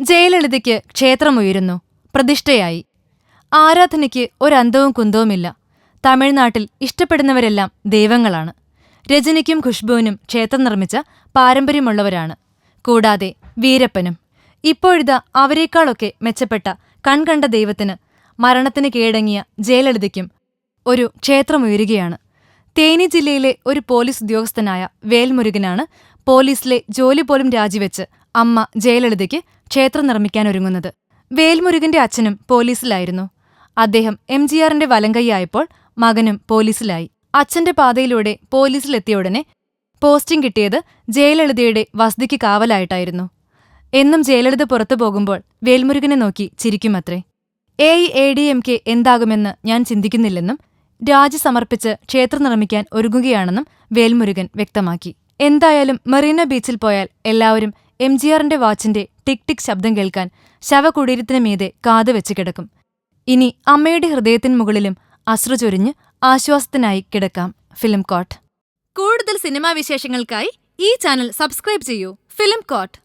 ജയലളിതയ്ക്ക് ക്ഷേത്രമുയരുന്നു. പ്രതിഷ്ഠയായി. ആരാധനയ്ക്ക് ഒരന്തവും കുന്തവുമില്ല. തമിഴ്നാട്ടിൽ ഇഷ്ടപ്പെടുന്നവരെല്ലാം ദൈവങ്ങളാണ്. രജനിക്കും ഖുഷ്ബുവിനും ക്ഷേത്രം നിർമ്മിച്ച പാരമ്പര്യമുള്ളവരാണ്. കൂടാതെ വീരപ്പനും. ഇപ്പോഴിതാ അവരെക്കാളൊക്കെ മെച്ചപ്പെട്ട കൺകണ്ട ദൈവത്തിന് മരണത്തിന് കീഴടങ്ങിയ ജയലളിതയ്ക്കും ഒരു ക്ഷേത്രമുയരുകയാണ്. തേനി ജില്ലയിലെ ഒരു പോലീസ് ഉദ്യോഗസ്ഥനായ വേൽമുരുകനാണ് പോലീസിലെ ജോലി പോലും രാജിവെച്ച് അമ്മ ജയലളിതയ്ക്ക് ക്ഷേത്രം നിർമ്മിക്കാനൊരുങ്ങുന്നത്. വേൽമുരുകന്റെ അച്ഛനും പോലീസിലായിരുന്നു. അദ്ദേഹം എം ജി ആറിന്റെ വലങ്കയ്യായപ്പോൾ മകനും പോലീസിലായി. അച്ഛന്റെ പാതയിലൂടെ പോലീസിലെത്തിയ ഉടനെ പോസ്റ്റിംഗ് കിട്ടിയത് ജയലളിതയുടെ വസതിക്ക് കാവലായിട്ടായിരുന്നു. എന്നും ജയലളിത പുറത്തു പോകുമ്പോൾ വേൽമുരുകനെ നോക്കി ചിരിക്കുമത്രേ. A A D M K എന്താകുമെന്ന് ഞാൻ ചിന്തിക്കുന്നില്ലെന്നും രാജി സമർപ്പിച്ച് ക്ഷേത്രം നിർമ്മിക്കാൻ ഒരുങ്ങുകയാണെന്നും വേൽമുരുകൻ വ്യക്തമാക്കി. എന്തായാലും മെറീന ബീച്ചിൽ പോയാൽ എല്ലാവരും എം ജി ആറിന്റെ വാച്ചിന്റെ ടിക് ടിക് ശബ്ദം കേൾക്കാൻ ശവകുടീരത്തിന് മീതെ കാതു വെച്ച് കിടക്കും. ഇനി അമ്മയുടെ ഹൃദയത്തിന് മുകളിലും അശ്രു ചൊരിഞ്ഞ് ആശ്വാസത്തിനായി കിടക്കാം. Film court. കൂടുതൽ സിനിമാ വിശേഷങ്ങൾക്കായി ഈ ചാനൽ സബ്സ്ക്രൈബ് ചെയ്യൂ. Film coat.